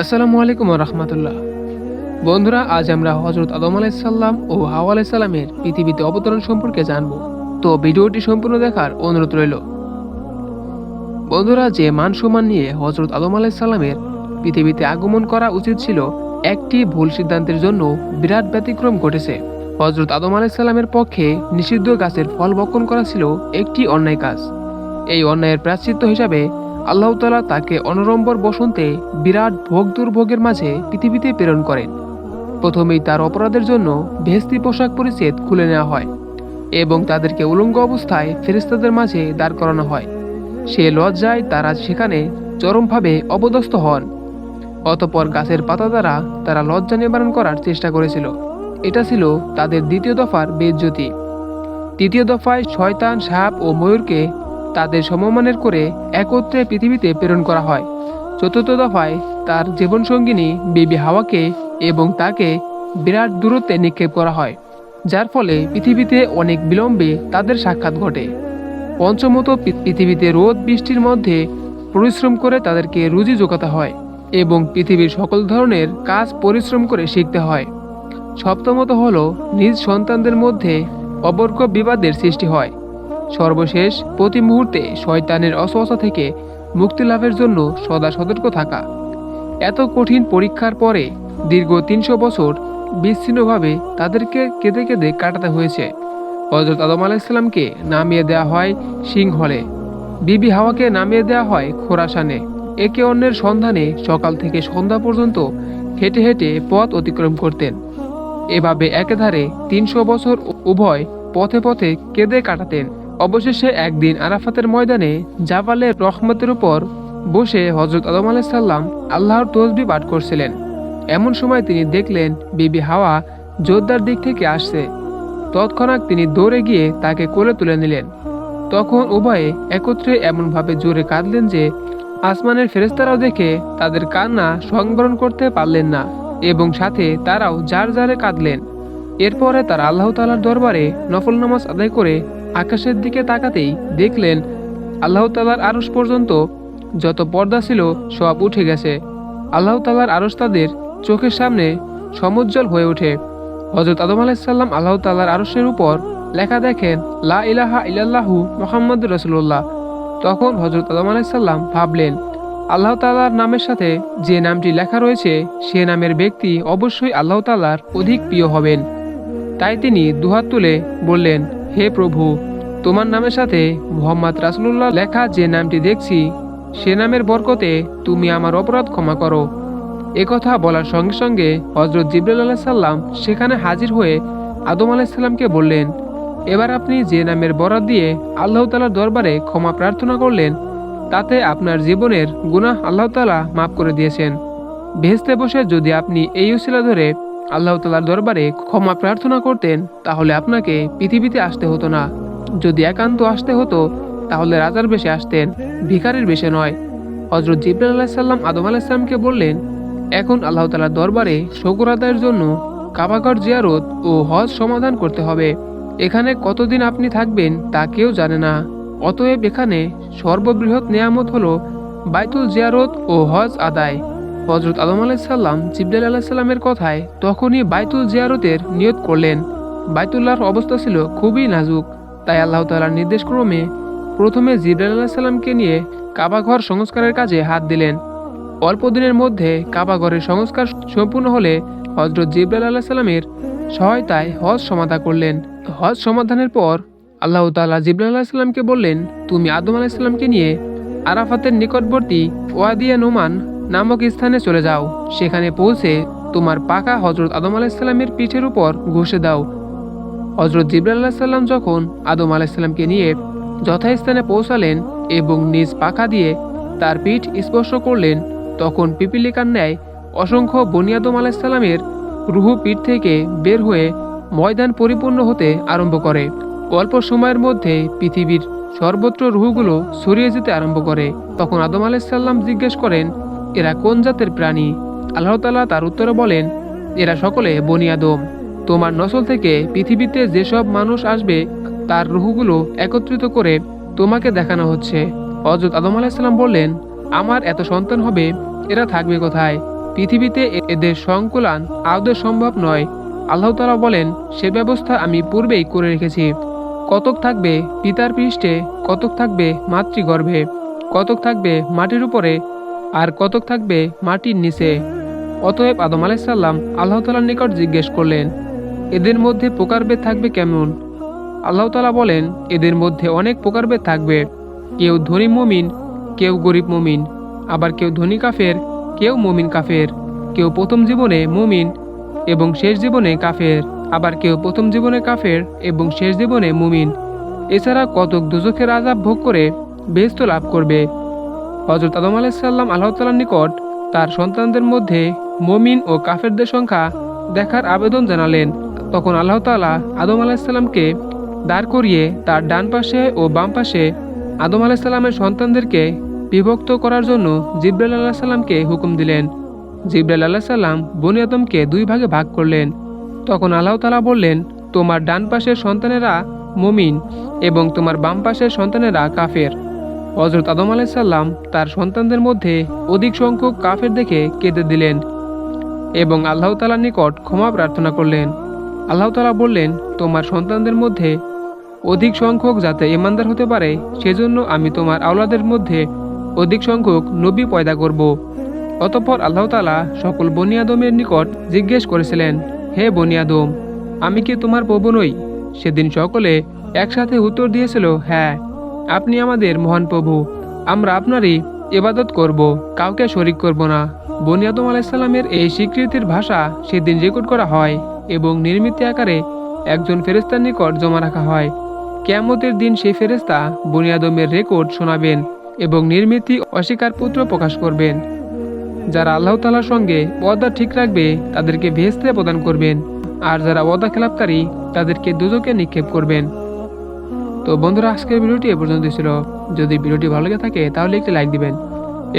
আসসালামু আলাইকুম রহমতুল্লাহ। বন্ধুরা, আজ আমরা হজরত আদম আলাইসাল্লাম ও হাওয়া আলাইসাল্লামের পৃথিবীতে অবতরণ সম্পর্কে জানব। তো ভিডিওটি সম্পূর্ণ দেখার অনুরোধ রইল। বন্ধুরা, যে মান সম্মান নিয়ে হজরত আদম আলাইসাল্লামের পৃথিবীতে আগমন করা উচিত ছিল, একটি ভুল সিদ্ধান্তের জন্য বিরাট ব্যতিক্রম ঘটেছে। হজরত আদম আলাইসাল্লামের পক্ষে নিষিদ্ধ গাছের ফল বক্ষণ করা ছিল একটি অন্যায় কাজ। এই অন্যায়ের প্রাশ্চিত্য হিসাবে আল্লাহ তালা তাকে অনরম্বর বসন্তে বিরাট ভোগ দুর্ভোগের মাঝে পৃথিবীতে প্রেরণ করেন। প্রথমেই তার অপরাধের জন্য ভেস্তি পোশাক পরিচ্ছেদ খুলে নেওয়া হয় এবং তাদেরকে উলঙ্গ অবস্থায় ফেরেস্তাদের মাঝে দাঁড় করানো হয়। সে লজ্জায় তারা সেখানে চরমভাবে অপদস্থ হন। অতপর গাছের পাতা দ্বারা তারা লজ্জা নিবারণ করার চেষ্টা করেছিল। এটা ছিল তাদের দ্বিতীয় দফার বেজ্যোতি তৃতীয় দফায় শয়তান সাপ ও ময়ূরকে তাদের সমমানের করে একত্রে পৃথিবীতে প্রেরণ করা হয়। চতুর্থ দফায় তার জীবনসঙ্গিনী বিবি হাওয়াকে এবং তাকে বিরাট দূরত্বে নিক্ষেপ করা হয়, যার ফলে পৃথিবীতে অনেক বিলম্বে তাদের সাক্ষাৎ ঘটে। পঞ্চমত পৃথিবীতে রোদ, বৃষ্টির মধ্যে পরিশ্রম করে তাদেরকে রুজি জোগাতে হয় এবং পৃথিবীর সকল ধরনের কাজ পরিশ্রম করে শিখতে হয়। সপ্তমত হল নিজ সন্তানদের মধ্যে অবর্গ বিবাদের সৃষ্টি হয়। সর্বশেষ প্রতি মুহূর্তে শয়তানের অসহসা থেকে মুক্তি লাভের জন্য সদা সতর্ক থাকা। এত কঠিন পরীক্ষার পরে দীর্ঘ তিনশো বছর বিচ্ছিন্নভাবে তাদেরকে কেঁদে কেঁদে কাটাতে হয়েছে। হজরত আদম আলাইসাল্লামকে নামিয়ে দেওয়া হয় সিংহলে। বিবি হাওয়াকে নামিয়ে দেওয়া হয় খোরাসানে। একে অন্যের সন্ধানে সকাল থেকে সন্ধ্যা পর্যন্ত হেঁটে হেঁটে পথ অতিক্রম করতেন। এভাবে একেধারে তিনশো বছর উভয় পথে পথে কেঁদে কাটাতেন। অবশেষে একদিন আরাফাতের ময়দানে জাবালের রহমতের উপর বসে হজরত আদম আলাইসাল্লাম আল্লাহর তসবি পাঠ করছিলেন। এমন সময় তিনি দেখলেন বিবি হাওয়া যোদ্ধার দিক থেকে আসছে। তৎক্ষণাৎ তিনি দৌড়ে গিয়ে তাকে কোলে তুলে নিলেন। তখন উভয়ে একত্রে এমনভাবে জোরে কাঁদলেন যে আসমানের ফেরেস্তারাও দেখে তাদের কান্না সংবরণ করতে পারলেন না এবং সাথে তারাও যার যারে কাঁদলেন। এরপরে তারা আল্লাহ তালার দরবারে নফল নামাজ আদায় করে আকাশের দিকে তাকাতেই দেখলেন আল্লাহ তালার আরস পর্যন্ত যত পর্দা ছিল সব উঠে গেছে। আল্লাহ তালার আরস তাদের চোখের সামনে সমুজ্জ্বল হয়ে ওঠে। হজরত আদম আলাইসাল্লাম আল্লাহ তালার আরসের উপর লেখা দেখেন, লা ইলাহা ইলাল্লাহু মোহাম্মদ রসুল্লাহ তখন হজরত আদম আলাইসাল্লাম ভাবলেন, আল্লাহ তালার নামের সাথে যে নামটি লেখা রয়েছে, সে নামের ব্যক্তি অবশ্যই আল্লাহ তালার অধিক প্রিয় হবেন। তাই তিনি দুহাত তুলে বললেন হে প্রভু, তোমার নামের সাথে মোহাম্মদ রাসুল্লাহ লেখা যে নামটি দেখছি, সে নামের বরকতে তুমি আমার অপরাধ ক্ষমা করো। একথা বলার সঙ্গে সঙ্গে হজরত জিবরুল আলাহ সাল্লাম সেখানে হাজির হয়ে আদম আলাইসাল্লামকে বললেন, এবার আপনি যে নামের বরাদ দিয়ে আল্লাহ তালার দরবারে ক্ষমা প্রার্থনা করলেন, তাতে আপনার জীবনের গুনাহ আল্লাহ তালা মাফ করে দিয়েছেন। ভেস্তে বসে যদি আপনি এই উসিলা ধরে আল্লাহ তালার দরবারে ক্ষমা প্রার্থনা করতেন, তাহলে আপনাকে পৃথিবীতে আসতে হতো না। যদি একান্ত আসতে হতো, তাহলে রাজার বেশে আসতেন, ভিখারির বেশে নয়। হজরত জিব্রাইল আলাহিসাল্লাম আদম আলাহিসাল্লামকে বললেন, এখন আল্লাহ তালার দরবারে শকুর আদায়ের জন্য কাবাগর জিয়ারত ও হজ সমাধান করতে হবে। এখানে কতদিন আপনি থাকবেন তা কেউ জানে না। অতএব এখানে সর্ববৃহৎ নেয়ামত হল বাইতুল জিয়ারত ও হজ আদায়। হজরত আদম আলাইসাল্লাম জিব্রাইল আলাহিসাল্লামের কথায় তখনই বাইতুল জিয়ারতের নিয়ত করলেন। বাইতুল্লাহর অবস্থা ছিল খুবই নাজুক। তাই আল্লাহ তালার নির্দেশ ক্রমে প্রথমে জিব্রাইল আলাহিসাল্লামকে নিয়ে কাবাঘর সংস্কারের কাজে হাত দিলেন। অল্প দিনের মধ্যে কাবাঘরের সংস্কার সম্পূর্ণ হলে হজরত জিব্রাইল আলাহ সাল্লামের সহায়তায় হজ সমাধা করলেন। হজ সমাধানের পর আল্লাহ তাআলা জিব্রাইল আলাহ সাল্লামকে বললেন, তুমি আদম আলাহিসাল্লামকে নিয়ে আরাফাতের নিকটবর্তী ওয়াদিয়া নোমান নামক স্থানে চলে যাও। সেখানে পৌঁছে তোমার পাকা হজরত আদম আলাহিসাল্লামের পিঠের উপর ঘষে দাও। হজরত জিবরা আলাহ সাল্লাম যখন আদম আলাহিসাল্লামকে নিয়ে যথাস্থানে পৌঁছালেন এবং নিজ পাখা দিয়ে তার পিঠ স্পর্শ করলেন, তখন পিপিলিকার ন্যায় অসংখ্য বনিয়াদম আলাহিসাল্লামের রুহু পিঠ থেকে বের হয়ে ময়দান পরিপূর্ণ হতে আরম্ভ করে। অল্প সময়ের মধ্যে পৃথিবীর সর্বত্র রুহুগুলো ছড়িয়ে যেতে আরম্ভ করে। তখন আদম আলাইসাল্লাম জিজ্ঞেস করেন এরা কোন জাতের প্রাণী? আল্লাহ তাআলা তার উত্তরে বলেন, এরা সকলে বনিয়াদম তোমার নসল থেকে পৃথিবীতে যেসব মানুষ আসবে, তার রুহুগুলো একত্রিত করে তোমাকে দেখানো হচ্ছে। হজরত আদম আলাইসাল্লাম বললেন, আমার এত সন্তান হবে, এরা থাকবে কোথায়? পৃথিবীতে এদের সংকুলান আদৌ সম্ভব নয়। আল্লাহ তালা বলেন, সে ব্যবস্থা আমি পূর্বেই করে রেখেছি। কতক থাকবে পিতার পৃষ্ঠে, কতক থাকবে মাতৃগর্ভে, কতক থাকবে মাটির উপরে আর কতক থাকবে মাটির নিচে? অতএব আদম আলাইসাল্লাম আল্লাহ তালার নিকট জিজ্ঞেস করলেন, এদের মধ্যে প্রকারভেদ থাকবে কেমন? আল্লাহ তালা বলেন, এদের মধ্যে অনেক প্রকারভেদ থাকবে। কেউ ধনী মমিন, কেউ গরিব মমিন, আবার কেউ ধনী কাফের, কেউ মমিন কাফের। কেউ প্রথম জীবনে মুমিন এবং শেষ জীবনে কাফের, আবার কেউ প্রথম জীবনে কাফের এবং শেষ জীবনে মুমিন। এছাড়া কতক দুজখের আজাব ভোগ করে বেহস্ত লাভ করবে। হজরত আদম আলাইসাল্লাম আল্লাহ তালার নিকট তার সন্তানদের মধ্যে মমিন ও কাফেরদের সংখ্যা দেখার আবেদন জানালেন। তখন আল্লাহ তালা আদম আলাইসাল্লামকে দাঁড় করিয়ে তার ডান পাশে ও বাম পাশে আদম আলাইসাল্লামের সন্তানদেরকে বিভক্ত করার জন্য জিব্রাইল আল্লাহ সাল্লামকে হুকুম দিলেন। জিব্রাইল আল্লাহ সাল্লাম বনি আদমকে দুই ভাগে ভাগ করলেন। তখন আল্লাহ তালা বললেন, তোমার ডান পাশের সন্তানেরা মমিন এবং তোমার বাম পাশের সন্তানেরা কাফের। হজরত আদম আলাইসাল্লাম তার সন্তানদের মধ্যে অধিক সংখ্যক কাফের দেখে কেঁদে দিলেন এবং আল্লাহ তালার নিকট ক্ষমা প্রার্থনা করলেন। আল্লাহ তালা বললেন, তোমার সন্তানদের মধ্যে অধিক সংখ্যক যাতে ইমানদার হতে পারে, সেজন্য আমি তোমার আওলাদের মধ্যে অধিক সংখ্যক নবী পয়দা করব। অতঃপর আল্লাহ তালা সকল বনিয়াদমের নিকট জিজ্ঞেস করেছিলেন, হে বনিয়াদম আমি কি তোমার প্রভু নই? সেদিন সকলে একসাথে উত্তর দিয়েছিল হ্যাঁ। আপনি আমাদের মহান প্রভু, আমরা আপনারই ইবাদত করব, কাউকে শরিক করব না। বনিয়াদম আলাইসাল্লামের এই স্বীকৃতির ভাষা সেদিন রেকর্ড করা হয় এবং নির্মিত আকারে একজন ফেরেস্তার নিকট জমা রাখা হয়। কেয়ামতের দিন সেই ফেরেস্তা বনিয়াদমের রেকর্ড শোনাবেন এবং নির্মিতি অস্বীকার পুত্র প্রকাশ করবেন। যারা আল্লাহ তালার সঙ্গে ওয়াদা ঠিক রাখবে, তাদেরকে ভেস্তে প্রদান করবেন। আর যারা ওয়াদা খেলাপকারী, তাদেরকে দুজকে নিক্ষেপ করবেন। তো বন্ধুরা, আজকের ভিডিওটি এ পর্যন্ত ছিল। যদি ভিডিওটি ভালো লেগে থাকে, তাহলে একটি লাইক দিবেন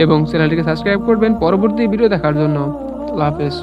এবং চ্যানেলটিকে সাবস্ক্রাইব করবেন পরবর্তী ভিডিও দেখার জন্য। আল্লাহ হাফেজ।